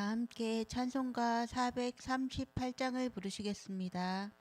다 함께 찬송가 438장을 부르시겠습니다.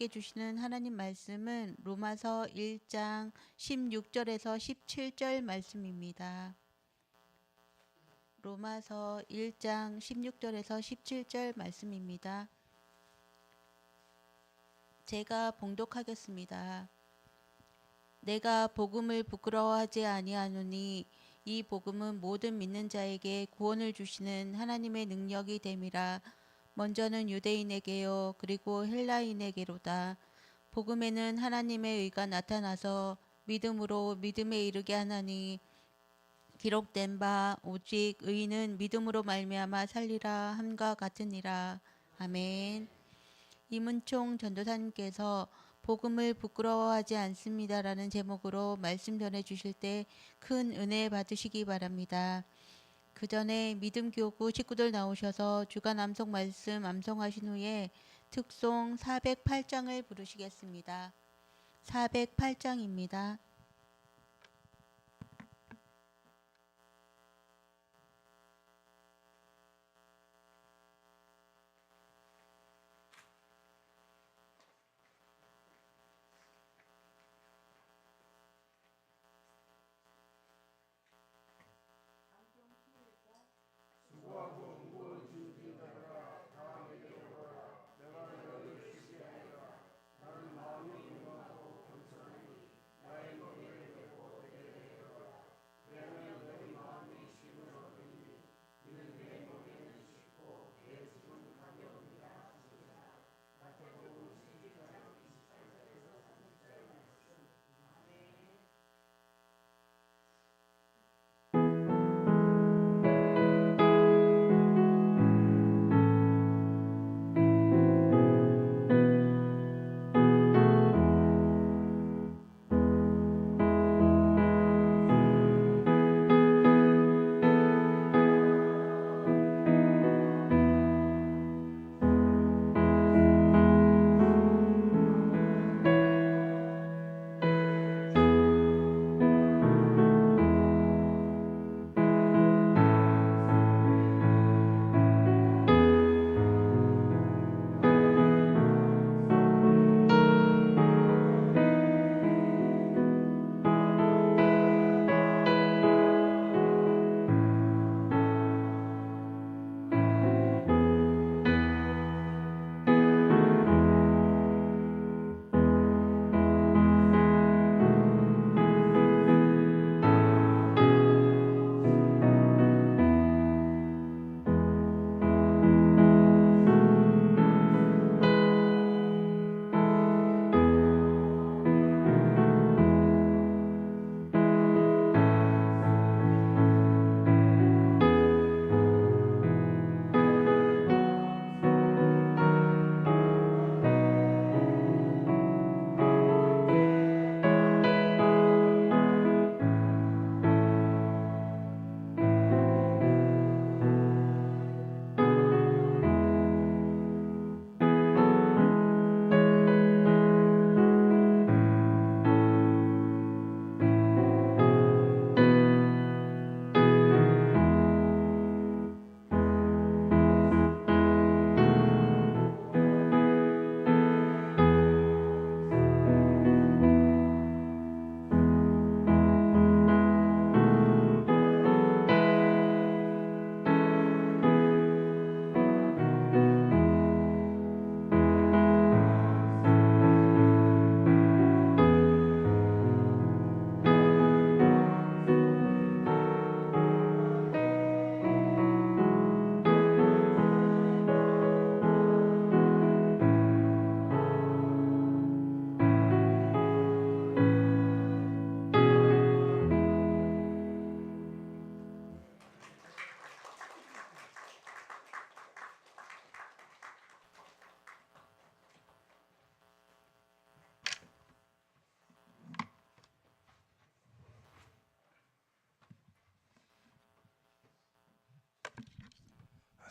우리에게 주시는 하나님 말씀은 로마서 1장 16절에서 17절 말씀입니다. 로마서 1장 16절에서 17절 말씀입니다. 제가 봉독하겠습니다. 내가 복음을 부끄러워하지 아니하노니 이 복음은 모든 믿는 자에게 구원을 주시는 하나님의 능력이 됨이라 먼저는 유대인에게요 그리고 헬라인에게로다. 복음에는 하나님의 의가 나타나서 믿음으로 믿음에 이르게 하나니 기록된 바 오직 의인은 믿음으로 말미암아 살리라 함과 같으니라. 아멘. 이문총 전도사님께서 복음을 부끄러워하지 않습니다라는 제목으로 말씀 전해 주실 때 큰 은혜 받으시기 바랍니다. 그 전에 믿음 교구 식구들 나오셔서 주간 암송 말씀 암송하신 후에 특송 408장을 부르시겠습니다. 408장입니다.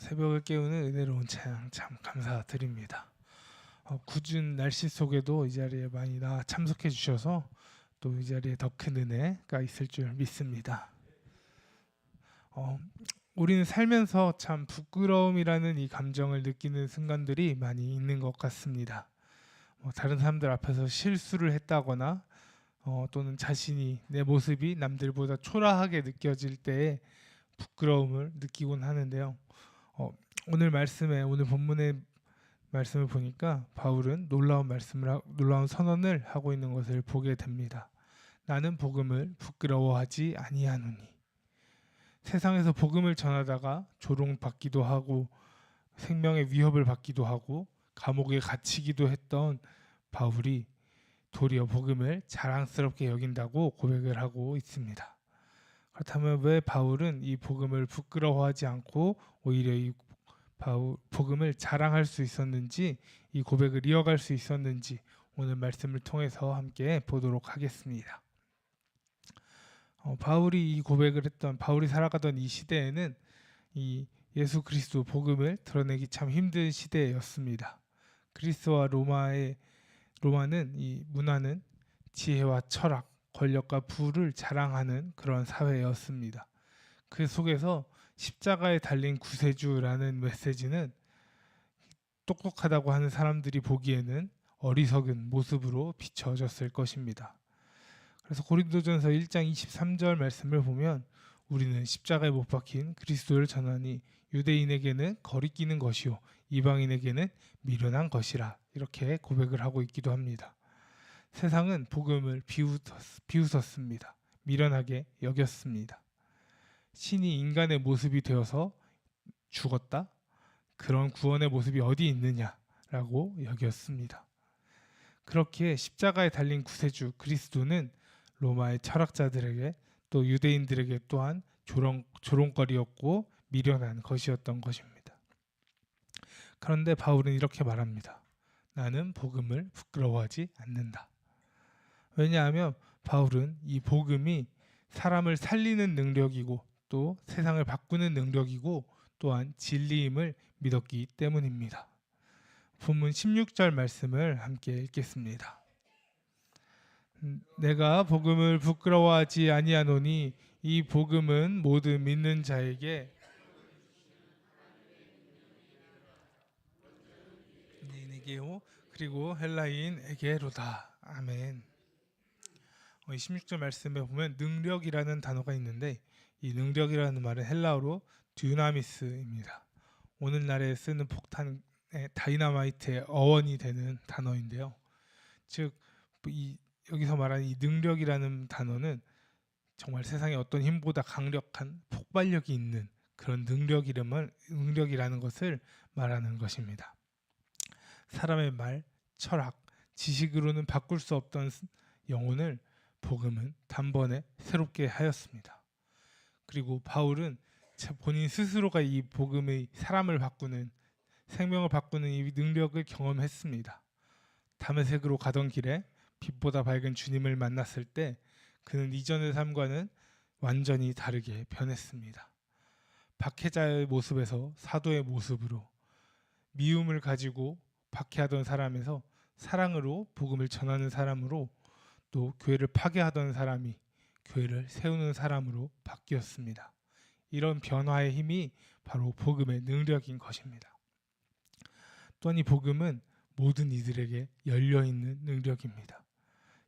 새벽을 깨우는 은혜로운 찬양 참 감사드립니다. 어, 궂은 날씨 속에도 이 자리에 많이 나 참석해 주셔서 또 이 자리에 더 큰 은혜가 있을 줄 믿습니다. 어, 우리는 살면서 참 부끄러움이라는 이 감정을 느끼는 순간들이 많이 있는 것 같습니다. 뭐 다른 사람들 앞에서 실수를 했다거나 어, 또는 자신이 내 모습이 남들보다 초라하게 느껴질 때에 부끄러움을 느끼곤 하는데요. 어, 오늘 말씀에 오늘 본문의 말씀을 보니까 바울은 놀라운 말씀을 하, 놀라운 선언을 하고 있는 것을 보게 됩니다. 나는 복음을 부끄러워하지 아니하노니 세상에서 복음을 전하다가 조롱받기도 하고 생명의 위협을 받기도 하고 감옥에 갇히기도 했던 바울이 도리어 복음을 자랑스럽게 여긴다고 고백을 하고 있습니다. 그렇다면 왜 바울은 이 복음을 부끄러워하지 않고 오히려 이 바울, 복음을 자랑할 수 있었는지 이 고백을 이어갈 수 있었는지 오늘 말씀을 통해서 함께 보도록 하겠습니다. 어, 바울이 이 고백을 했던 바울이 살아가던 이 시대에는 이 예수 그리스도 복음을 드러내기 참 힘든 시대였습니다. 그리스와 로마의 로마는 이 문화는 지혜와 철학, 권력과 부를 자랑하는 그런 사회였습니다. 그 속에서 십자가에 달린 구세주라는 메시지는 똑똑하다고 하는 사람들이 보기에는 어리석은 모습으로 비춰졌을 것입니다. 그래서 고린도전서 1장 23절 말씀을 보면 우리는 십자가에 못 박힌 그리스도를 전하니 유대인에게는 거리끼는 것이요 이방인에게는 미련한 것이라 이렇게 고백을 하고 있기도 합니다. 세상은 복음을 비웃었, 비웃었습니다. 미련하게 여겼습니다. 신이 인간의 모습이 되어서 죽었다? 그런 구원의 모습이 어디 있느냐라고 여겼습니다. 그렇게 십자가에 달린 구세주 그리스도는 로마의 철학자들에게 또 유대인들에게 또한 조롱, 조롱거리였고 미련한 것이었던 것입니다. 그런데 바울은 이렇게 말합니다. 나는 복음을 부끄러워하지 않는다. 왜냐하면 바울은 이 복음이 사람을 살리는 능력이고 또 세상을 바꾸는 능력이고 또한 진리임을 믿었기 때문입니다. 본문 16절 말씀을 함께 읽겠습니다. 음, 내가 복음을 부끄러워하지 아니하노니 이 복음은 모든 믿는 자에게 유대인에게요 그리고 헬라인에게로다. 아멘. 어, 이 16절 말씀에 보면 능력이라는 단어가 있는데 이 능력이라는 말은 헬라어로 듀나미스입니다. 오늘날에 쓰는 폭탄의 다이나마이트의 어원이 되는 단어인데요. 즉 이 여기서 말하는 이 능력이라는 단어는 정말 세상에 어떤 힘보다 강력한 폭발력이 있는 그런 능력 이름을 능력이라는 것을 말하는 것입니다. 사람의 말, 철학, 지식으로는 바꿀 수 없던 영혼을 복음은 단번에 새롭게 하였습니다. 그리고 바울은 본인 스스로가 이 복음의 사람을 바꾸는 생명을 바꾸는 이 능력을 경험했습니다. 다메섹으로 가던 길에 빛보다 밝은 주님을 만났을 때 그는 이전의 삶과는 완전히 다르게 변했습니다. 박해자의 모습에서 사도의 모습으로 미움을 가지고 박해하던 사람에서 사랑으로 복음을 전하는 사람으로 또 교회를 파괴하던 사람이 교회를 세우는 사람으로 바뀌었습니다. 이런 변화의 힘이 바로 복음의 능력인 것입니다. 또한 이 복음은 모든 이들에게 열려 있는 능력입니다.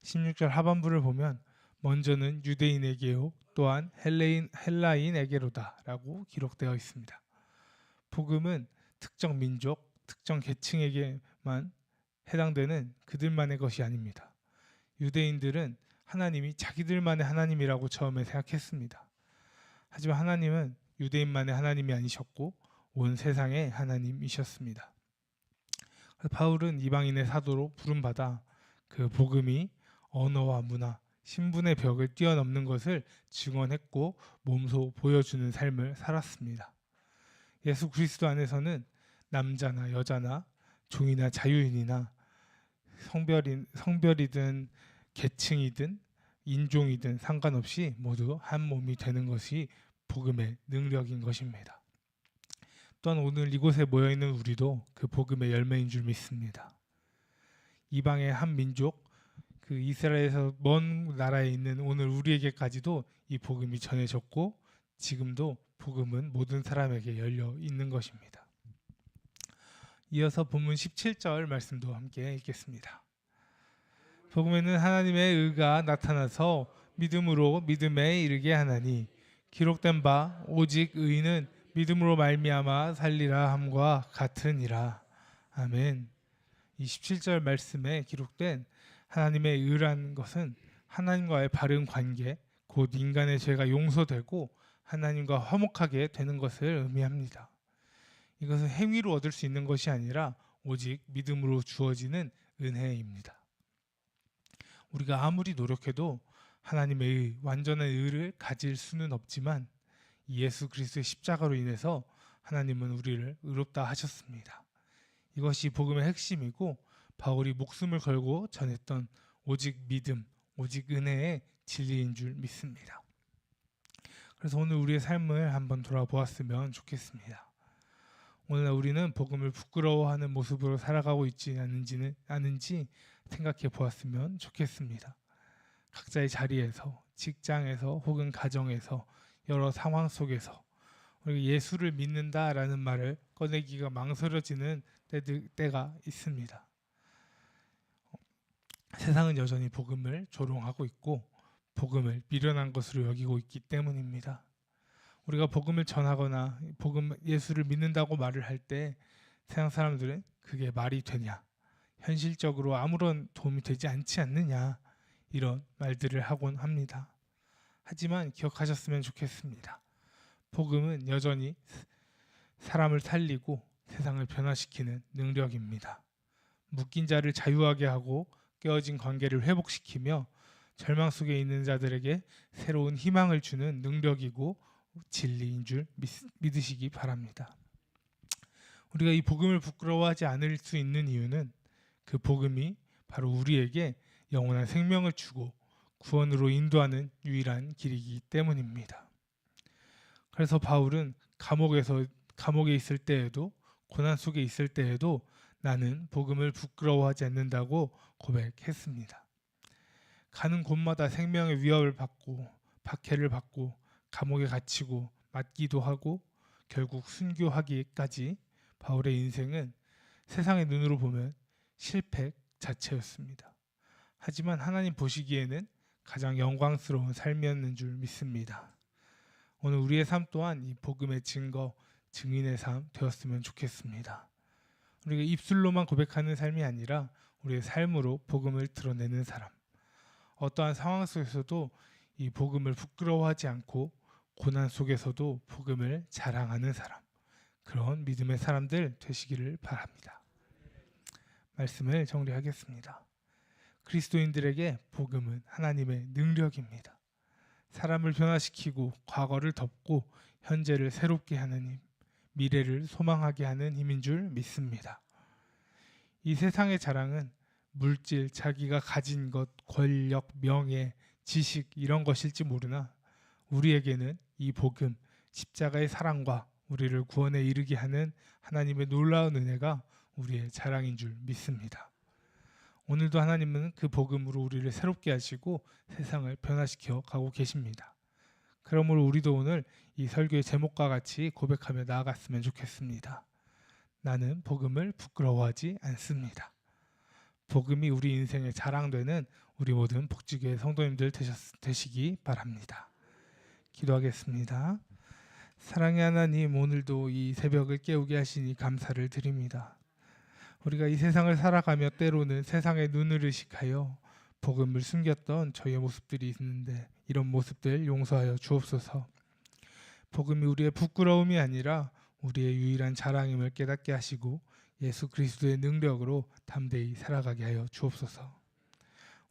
16절 하반부를 보면 먼저는 유대인에게요 또한 헬레인 헬라인에게로다라고 기록되어 있습니다. 복음은 특정 민족, 특정 계층에게만 해당되는 그들만의 것이 아닙니다. 유대인들은 하나님이 자기들만의 하나님이라고 처음에 생각했습니다. 하지만 하나님은 유대인만의 하나님이 아니셨고 온 세상의 하나님이셨습니다. 바울은 이방인의 사도로 부름받아 그 복음이 언어와 문화, 신분의 벽을 뛰어넘는 것을 증언했고 몸소 보여주는 삶을 살았습니다. 예수 그리스도 안에서는 남자나 여자나 종이나 자유인이나 성별인 성별이든 계층이든 인종이든 상관없이 모두 한 몸이 되는 것이 복음의 능력인 것입니다. 또한 오늘 이곳에 모여 있는 우리도 그 복음의 열매인 줄 믿습니다. 이방의 한 민족 그 이스라엘에서 먼 나라에 있는 오늘 우리에게까지도 이 복음이 전해졌고 지금도 복음은 모든 사람에게 열려 있는 것입니다. 이어서 본문 17절 말씀도 함께 읽겠습니다. 복음에는 하나님의 의가 나타나서 믿음으로 믿음에 이르게 하나니 기록된 바 오직 의인은 믿음으로 말미암아 살리라 함과 같으니라. 아멘. 이 17절 말씀에 기록된 하나님의 의라는 것은 하나님과의 바른 관계, 곧 인간의 죄가 용서되고 하나님과 화목하게 되는 것을 의미합니다. 이것은 행위로 얻을 수 있는 것이 아니라 오직 믿음으로 주어지는 은혜입니다. 우리가 아무리 노력해도 하나님의 의, 완전한 의를 가질 수는 없지만 예수 그리스도의 십자가로 인해서 하나님은 우리를 의롭다 하셨습니다. 이것이 복음의 핵심이고 바울이 목숨을 걸고 전했던 오직 믿음, 오직 은혜의 진리인 줄 믿습니다. 그래서 오늘 우리의 삶을 한번 돌아보았으면 좋겠습니다. 오늘날 우리는 복음을 부끄러워하는 모습으로 살아가고 있지 않은지는 않은지 생각해 보았으면 좋겠습니다. 각자의 자리에서, 직장에서 혹은 가정에서 여러 상황 속에서 우리가 예수를 믿는다라는 말을 꺼내기가 망설여지는 때가 있습니다. 세상은 여전히 복음을 조롱하고 있고 복음을 미련한 것으로 여기고 있기 때문입니다. 우리가 복음을 전하거나 복음 예수를 믿는다고 말을 할 때 세상 사람들은 그게 말이 되냐? 현실적으로 아무런 도움이 되지 않지 않느냐? 이런 말들을 하곤 합니다. 하지만 기억하셨으면 좋겠습니다. 복음은 여전히 사람을 살리고 세상을 변화시키는 능력입니다. 묶인 자를 자유하게 하고 깨어진 관계를 회복시키며 절망 속에 있는 자들에게 새로운 희망을 주는 능력이고 진리인 줄 믿, 믿으시기 바랍니다. 우리가 이 복음을 부끄러워하지 않을 수 있는 이유는 그 복음이 바로 우리에게 영원한 생명을 주고 구원으로 인도하는 유일한 길이기 때문입니다. 그래서 바울은 감옥에서 감옥에 있을 때에도 고난 속에 있을 때에도 나는 복음을 부끄러워하지 않는다고 고백했습니다. 가는 곳마다 생명의 위협을 받고 박해를 받고 감옥에 갇히고 맞기도 하고 결국 순교하기까지 바울의 인생은 세상의 눈으로 보면 실패 자체였습니다. 하지만 하나님 보시기에는 가장 영광스러운 삶이었는 줄 믿습니다. 오늘 우리의 삶 또한 이 복음의 증거, 증인의 삶 되었으면 좋겠습니다. 우리가 입술로만 고백하는 삶이 아니라 우리의 삶으로 복음을 드러내는 사람. 어떠한 상황 속에서도 이 복음을 부끄러워하지 않고 고난 속에서도 복음을 자랑하는 사람. 그런 믿음의 사람들 되시기를 바랍니다. 말씀을 정리하겠습니다. 그리스도인들에게 복음은 하나님의 능력입니다. 사람을 변화시키고 과거를 덮고 현재를 새롭게 하는 힘, 미래를 소망하게 하는 힘인 줄 믿습니다. 이 세상의 자랑은 물질, 자기가 가진 것, 권력, 명예, 지식 이런 것일지 모르나 우리에게는 이 복음, 십자가의 사랑과 우리를 구원에 이르게 하는 하나님의 놀라운 은혜가 우리의 자랑인 줄 믿습니다. 오늘도 하나님은 그 복음으로 우리를 새롭게 하시고 세상을 변화시켜 가고 계십니다. 그러므로 우리도 오늘 이 설교의 제목과 같이 고백하며 나아갔으면 좋겠습니다. 나는 복음을 부끄러워하지 않습니다. 복음이 우리 인생의 자랑되는 우리 모든 복지교회 성도님들 되시기 바랍니다. 기도하겠습니다. 사랑의 하나님, 오늘도 이 새벽을 깨우게 하시니 감사를 드립니다. 우리가 이 세상을 살아가며 때로는 세상의 눈을 의식하여 복음을 숨겼던 저희의 모습들이 있는데 이런 모습들 용서하여 주옵소서. 복음이 우리의 부끄러움이 아니라 우리의 유일한 자랑임을 깨닫게 하시고 예수 그리스도의 능력으로 담대히 살아가게 하여 주옵소서.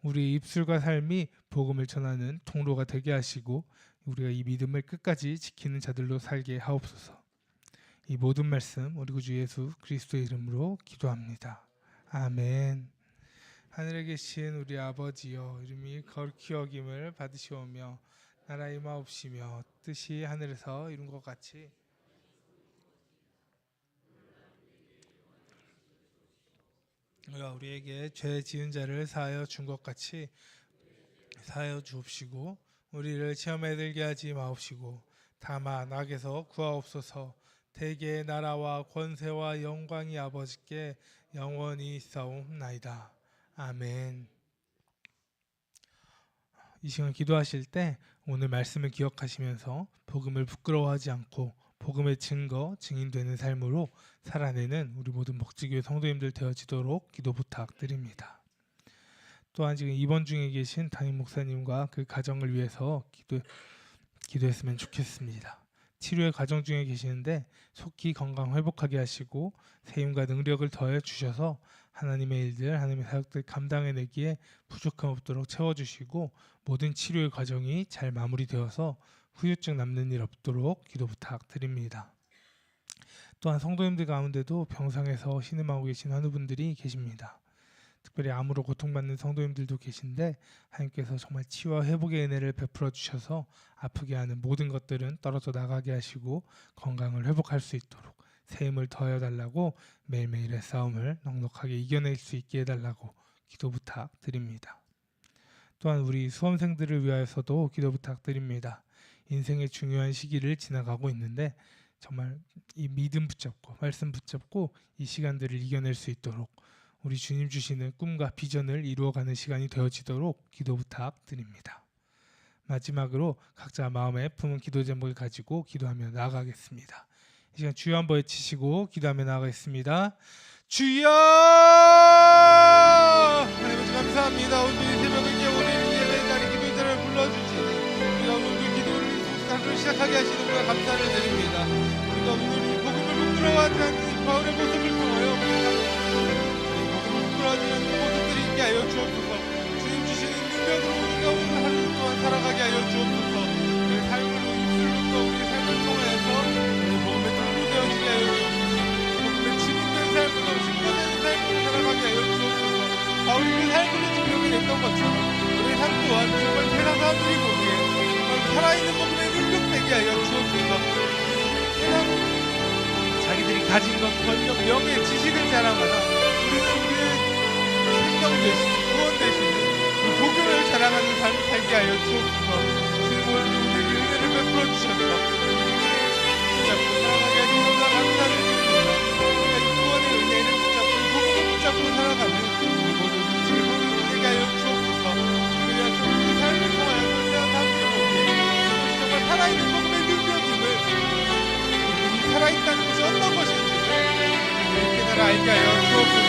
우리 입술과 삶이 복음을 전하는 통로가 되게 하시고 우리가 이 믿음을 끝까지 지키는 자들로 살게 하옵소서. 이 모든 말씀 우리 구주 예수 그리스도의 이름으로 기도합니다. 아멘. 하늘에 계신 우리 아버지여 이름이 거룩히 여김을 받으시오며 나라 임하옵시며 뜻이 하늘에서 이룬 것 같이 우리가 우리에게 죄 지은 자를 사하여 준 것 같이 사하여 주옵시고 우리를 시험에 들게 하지 마옵시고 다만 악에서 구하옵소서 대개의 나라와 권세와 영광이 아버지께 영원히 있사옵나이다 아멘 이 시간 기도하실 때 오늘 말씀을 기억하시면서 복음을 부끄러워하지 않고 복음의 증거, 증인되는 삶으로 살아내는 우리 모든 목지교회 성도님들 되어지도록 기도 부탁드립니다. 또한 지금 입원 중에 계신 담임 목사님과 그 가정을 위해서 기도 기도했으면 좋겠습니다. 치료의 과정 중에 계시는데 속히 건강 회복하게 하시고 세임과 능력을 더해 주셔서 하나님의 일들, 하나님의 사역들 감당해내기에 부족함 없도록 채워주시고 모든 치료의 과정이 잘 마무리되어서 후유증 남는 일 없도록 기도 부탁드립니다. 또한 성도님들 가운데도 병상에서 신음하고 계신 환우분들이 계십니다. 특별히 암으로 고통받는 성도님들도 계신데 하나님께서 정말 치유와 회복의 은혜를 베풀어 주셔서 아프게 하는 모든 것들은 떨어져 나가게 하시고 건강을 회복할 수 있도록 새 힘을 더해 달라고 매일매일의 싸움을 넉넉하게 이겨낼 수 있게 해달라고 기도 부탁드립니다. 또한 우리 수험생들을 위하여서도 기도 부탁드립니다. 인생의 중요한 시기를 지나가고 있는데 정말 이 믿음 붙잡고 말씀 붙잡고 이 시간들을 이겨낼 수 있도록 우리 주님 주시는 꿈과 비전을 이루어가는 시간이 되어지도록 기도 부탁드립니다. 마지막으로 각자 마음에 품은 기도 제목을 가지고 기도하며 나아가겠습니다. 이 시간 주여 한번 외치시고 기도하며 나아가겠습니다. 주여! 하나님 감사합니다. 오늘 이 새벽에 우리 예배 자리 기도 자를 불러주시니 우리가 오늘 기도를 시작하게 하시는 분과 감사를 드립니다. 우리가 오늘 이 복음을 부끄러워하지 않는 깨달아 알게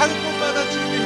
Hallelujah.